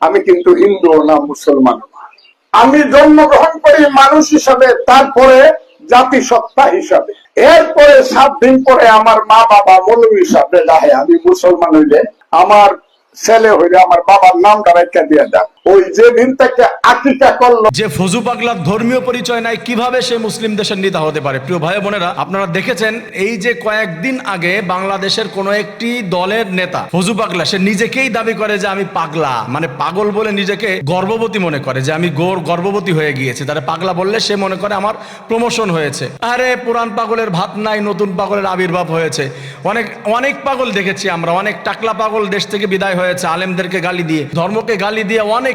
আমি কিন্তু হিন্দু না মুসলমান আমি জন্মগ্রহণ করি মানুষ হিসাবে, তারপরে জাতিসত্তা হিসাবে। এরপরে সাত দিন পরে আমার মা বাবা মনু হিসাবে আমি মুসলমান হইলে আমার ছেলে হইলে আমার বাবার নাম রেখে দিয়ে দেন। ওই যে দিন থেকে আকিকা করল। যে ফজু পাগলার ধর্মীয় পরিচয় নাই, কীভাবে সে মুসলিম দেশের নেতা হতে পারে? প্রিয় ভাই বোনেরা, আপনারা দেখেছেন, এই যে কয়েকদিন আগে বাংলাদেশের কোন একটি দলের নেতা, ফজু পাগলা, সে নিজেকেই দাবি করে যে আমি পাগলা মানে পাগল বলে নিজেকে গর্ভবতী মনে করে, যে আমি গোর গর্ভবতী হয়ে গিয়েছি। তারা পাগলা বললে সে মনে করে আমার প্রমোশন হয়েছে। আরে, পুরান পাগলের ভাত নাই, নতুন পাগলের আবির্ভাব হয়েছে। অনেক অনেক পাগল দেখেছি আমরা, অনেক টাকলা পাগল দেশ থেকে বিদায় হয়েছে, আলেমদেরকে গালি দিয়ে, ধর্মকে গালি দিয়ে অনেকে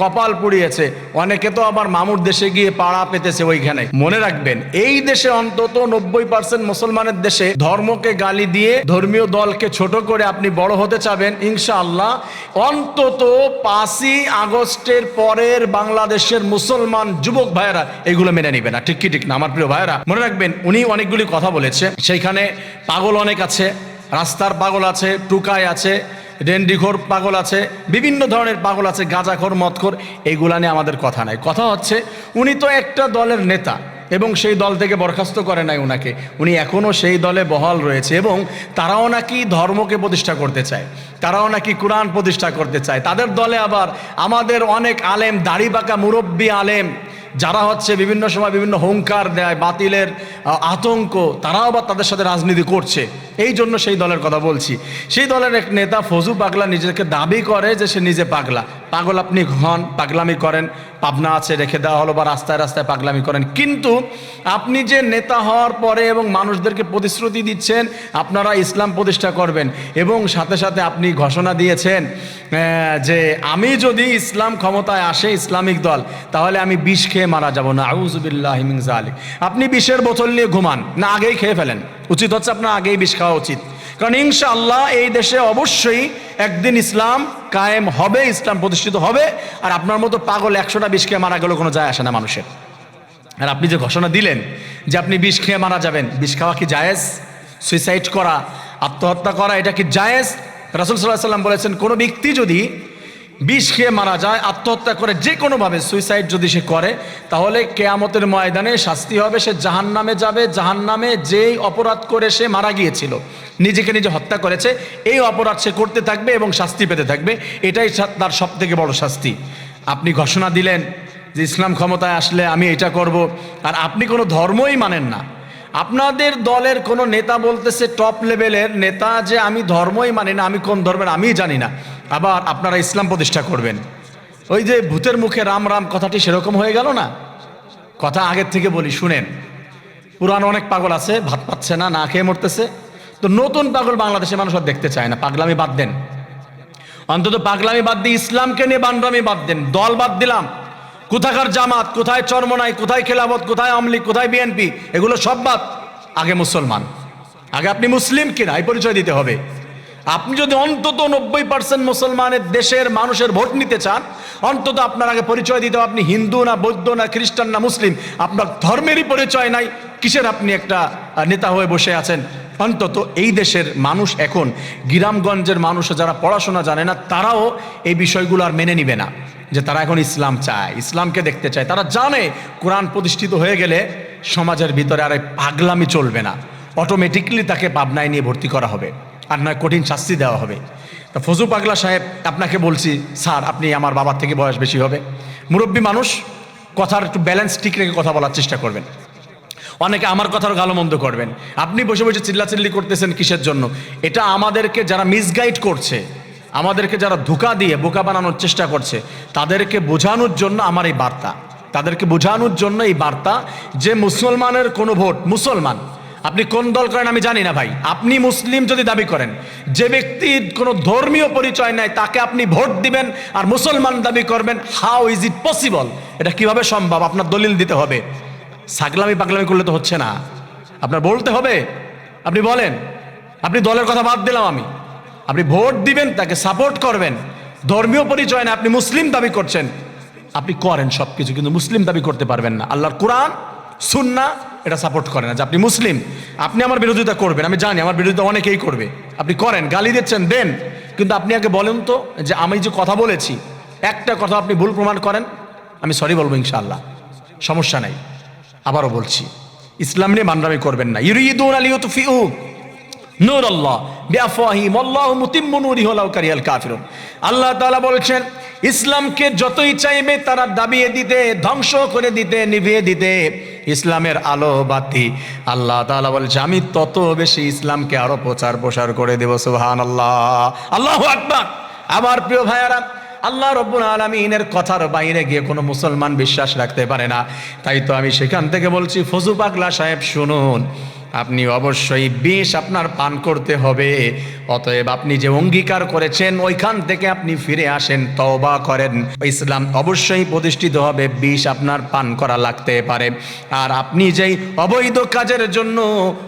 কপাল পুড়িয়েছে, অনেকে তো আবার মামুর দেশে গিয়ে পাড়া পেতেছে ওইখানে। মনে রাখবেন, এই দেশে অন্তত নব্বই পার্সেন্ট মুসলমানের দেশে ধর্মকে গালি দিয়ে ধর্মীয় দলকে ছোট করে আপনি বড় হতে চাবেন, ইনশাআল্লাহ। অন্তত পাঁচই আগস্টের পরের বাংলাদেশের মুসলমান যুবক ভাইয়েরা এগুলো মেনে নিবে না। ঠিক কি, ঠিক না? আমার প্রিয় ভাইয়েরা, মনে রাখবেন, উনি অনেকগুলি কথা বলেছে। সেইখানে পাগল অনেক আছে, রাস্তার পাগল আছে, টুকায় আছে ডেন্ডিখোর পাগল আছে, বিভিন্ন ধরনের পাগল আছে, গাঁজাখোর, মদখোর এইগুলা নিয়ে আমাদের কথা নাই। কথা হচ্ছে, উনি তো একটা দলের নেতা এবং সেই দল থেকে বরখাস্ত করে নাই ওনাকে উনি এখনও সেই দলে বহাল রয়েছে এবং তারাও নাকি ধর্মকে প্রতিষ্ঠা করতে চায়। তারাও নাকি কোরআন প্রতিষ্ঠা করতে চায়। তাদের দলে আবার আমাদের অনেক আলেম, দাড়ি বাঁকা মুরব্বী আলেম যারা হচ্ছে বিভিন্ন সময় বিভিন্ন হুঙ্কার দেয়, বাতিলের আতঙ্ক, তারাও আবার তাদের সাথে রাজনীতি করছে। এই জন্য সেই দলের কথা বলছি। সেই দলের এক নেতা ফজু পাগলা নিজেকে দাবি করে যে সে নিজে পাগলা। পাগল আপনি হন, পাগলামি করেন, পাবনা আছে, রেখে দেওয়া হলো বা রাস্তায় রাস্তায় পাগলামি করেন। কিন্তু আপনি যে নেতা হওয়ার পরে এবং মানুষদেরকে প্রতিশ্রুতি দিচ্ছেন, আপনারা ইসলাম প্রতিষ্ঠা করবেন এবং সাথে সাথে আপনি ঘোষণা দিয়েছেন যে আমি যদি ইসলাম ক্ষমতায় আসে, ইসলামিক দল, তাহলে আমি বিষ খেয়ে মারা যাব না। আউজুবিল্লাহ আলী আপনি বিষের বোতল নিয়ে ঘুমান, না আগেই খেয়ে ফেলেন। উচিত হচ্ছে আপনার আগেই বিষ খাওয়া উচিত। কারণ ইনশা আল্লাহ এই দেশে অবশ্যই একদিন ইসলাম কায়েম হবে, ইসলাম প্রতিষ্ঠিত হবে, আর আপনার মতো পাগল একশোটা বিষ খেয়ে মারা গেল কোনো যায় আসে না মানুষের। আর আপনি যে ঘোষণা দিলেন যে আপনি বিষ খেয়ে মারা যাবেন, বিষ খাওয়া কি জায়েজ? সুইসাইড করা, আত্মহত্যা করা, এটা কি জায়েজ? রাসুল সাল্লাহ সাল্লাম বলেছেন, কোনো ব্যক্তি যদি বিষ খেয়ে মারা যায়, আত্মহত্যা করে যে কোনোভাবে সুইসাইড যদি সে করে, তাহলে কেয়ামতের ময়দানে শাস্তি হবে, সে জাহান নামে যাবে জাহান নামে যেই অপরাধ করে সে মারা গিয়েছিল, নিজেকে নিজে হত্যা করেছে, এই অপরাধ সে করতে থাকবে এবং শাস্তি পেতে থাকবে, এটাই তার সব থেকে বড় শাস্তি। আপনি ঘোষণা দিলেন যে ইসলাম ক্ষমতায় আসলে আমি এটা করব, আর আপনি কোনো ধর্মই মানেন না। আপনাদের দলের কোনো নেতা বলতেছে টপ লেভেলের নেতা যে আমি ধর্মই মানি না, আমি কোন ধর্মের আমিই জানি না। আবার আপনারা ইসলাম প্রতিষ্ঠা করবেন। ওই যে ভূতের মুখে রাম রাম কথাটি সেরকম হয়ে গেল না? কথা আগের থেকে বলি, শুনেন। পুরানো অনেক পাগল আছে, ভাত পাচ্ছে না না খেয়ে মরতেছে। তো নতুন পাগল বাংলাদেশের মানুষ আর দেখতে চায় না, পাগলামি বাদ দেন। অন্তত পাগলামি বাদ দিয়ে ইসলামকে নিয়ে বান্ডামি বাদ দেন, দল বাদ দিলাম। কোথাকার জামাত, কোথায় চরমনাই, কোথায় খেলাবত কোথায় আমলিক কোথায় বিএনপি, এগুলো সব বাদ। আগে মুসলমান। আগে আপনি মুসলিম কিনা, এই পরিচয় দিতে হবে। আপনি যদি অন্তত নব্বই পার্সেন্ট মুসলমানের দেশের মানুষের ভোট নিতে চান, অন্তত আপনার আগে পরিচয় দিতে হবে, আপনি হিন্দু না বৌদ্ধ না খ্রিস্টান না মুসলিম, আপনার ধর্মেরই পরিচয় নাই, কিসের আপনি একটা নেতা হয়ে বসে আছেন? অন্তত এই দেশের মানুষ এখন, গ্রামগঞ্জের মানুষ যারা পড়াশোনা জানে না, তারাও এই বিষয়গুলো আর মেনে নিবে না। যে তারা এখন ইসলাম চায়, ইসলামকে দেখতে চায়। তারা জানে কোরআন প্রতিষ্ঠিত হয়ে গেলে সমাজের ভিতরে আর পাগলামি চলবে না। অটোমেটিকলি তাকে পাবনায় নিয়ে ভর্তি করা হবে। আর নয়, কঠিন শাস্তি দেওয়া হবে। তা ফজু পাগলা সাহেব, আপনাকে বলছি, স্যার, আপনি আমার বাবার থেকে বয়স বেশি হবে। মুরব্বী মানুষ, কথার একটু ব্যালেন্স ঠিক রেখে কথা বলার চেষ্টা করবেন। অনেকে আমার কথার গালমন্দ করবেন। আপনি বসে বসে চিল্লাচিল্লি করতেছেন কিসের জন্য? এটা আমাদেরকে যারা মিসগাইড করছে আমাদেরকে যারা ধোকা দিয়ে বোকা বানানোর চেষ্টা করছে, তাদেরকে বোঝানোর জন্য আমার এই বার্তা। তাদেরকে বোঝানোর জন্য এই বার্তা যে মুসলমানের কোনো ভোট, মুসলমান, আপনি কোন দল করেন আমি জানি না ভাই। আপনি মুসলিম যদি দাবি করেন, যে ব্যক্তির কোনো ধর্মীয় পরিচয় নাই, তাকে আপনি ভোট দিবেন আর মুসলমান দাবি করবেন হাউ ইজ ইট পসিবল এটা কীভাবে সম্ভব? আপনার দলিল দিতে হবে। ছাগলামি পাগলামি করলে তো হচ্ছে না। আপনার বলতে হবে? আপনি বলেন। আপনি দলের কথা বাদ দিলাম আমি। আপনি ভোট দিবেন, তাকে সাপোর্ট করবেন। ধর্মীয় পরিচয় না, আপনি মুসলিম দাবি করছেন। আপনি করেন সব কিছু কিন্তু মুসলিম দাবি করতে পারবেন না। আল্লাহর কোরআন, সুন্না, এটা সাপোর্ট করে না যে আপনি মুসলিম। আপনি আমার বিরোধিতা করবেন, আমি জানি আমার বিরোধিতা অনেকেই করবে। আপনি করেন, গালি দিচ্ছেন, দেন। কিন্তু আপনি আগে বলেন তো যে আমি যে কথা বলেছি, একটা কথা আপনি ভুল প্রমাণ করেন, আমি সরি বলব ইনশাআল্লাহ। সমস্যা নাই। আবারও বলছি, ইসলাম নিয়ে মানরামি করবেন না। ইউরিদুন আলিয়ুতফিউ নূর আল্লাহ, বিআফওয়াহিম, আল্লাহু মুতিম্মু নূরিহি ওয়ালাউ কারিহাল কাফিরুন। আল্লাহ তাআলা বলছেন, ইসলামকে যতই চাইবে তারা দাবিয়ে দিতে, ধ্বংস করে দিতে, নিভিয়ে দিতে, ইসলামের আলো বাতি। আল্লাহ তাআলা বলছে, আমি তত বেশি ইসলামকে আরও প্রচার প্রসার করে দেব, সুবহানাল্লাহ। আল্লাহু আকবার। আমার প্রিয় ভাইয়ারা, আল্লাহ রব্বুল আলমিনের কথার বাইরে গিয়ে কোনো মুসলমান বিশ্বাস রাখতে পারে না। তাই তো আমি সেখান থেকে বলছি, ফজু পাগলা সাহেব, শুনুন। আপনি অবশ্যই বিষ আপনার পান করতে হবে। অতএব আপনি যে অঙ্গীকার করেছেন, ওইখান থেকে আপনি ফিরে আসেন, তওবা করেন। ইসলাম অবশ্যই প্রতিষ্ঠিত হবে, বিষ আপনার পান করা লাগতে পারে। আর আপনি যেই অবৈধ কাজের জন্য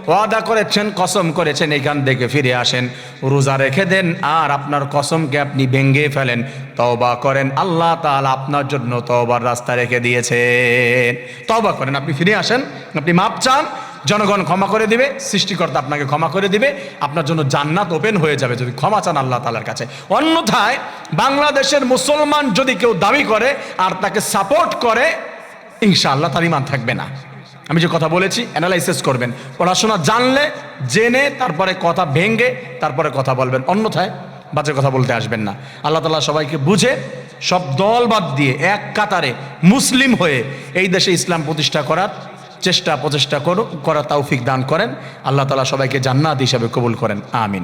ওয়াদা করেছেন, কসম করেছেন, এখান থেকে ফিরে আসেন। রোজা রেখে দেন, আর আপনার কসমকে আপনি ভেঙ্গে ফেলেন। তওবা করেন, আল্লাহ তাআলা আপনার জন্য তওবার রাস্তা রেখে দিয়েছেন। তওবা করেন, আপনি ফিরে আসেন, আপনি মাপ চান জনগণ ক্ষমা করে দিবে, সৃষ্টিকর্তা আপনাকে ক্ষমা করে দিবে, আপনার জন্য জান্নাত ওপেন হয়ে যাবে যদি ক্ষমা চান আল্লাহ তালার কাছে। অন্যথায় বাংলাদেশের মুসলমান যদি কেউ দাবি করে আর তাকে সাপোর্ট করে, ইনশাআল্লাহ তার ইমান থাকবে না। আমি যে কথা বলেছি অ্যানালাইসিস করবেন। পড়াশোনা জানলে, জেনে, তারপরে কথা ভেঙ্গে তারপরে কথা বলবেন। অন্যথায় বাজে কথা বলতে আসবেন না। আল্লাহ তালা সবাইকে বুঝে, সব দল বাদ দিয়ে এক কাতারে মুসলিম হয়ে এই দেশে ইসলাম প্রতিষ্ঠা করার চেষ্টা, প্রচেষ্টা করো করা তৌফিক দান করেন। আল্লাহ তালা সবাইকে জান্নাত হিসাবে কবুল করেন। আমিন।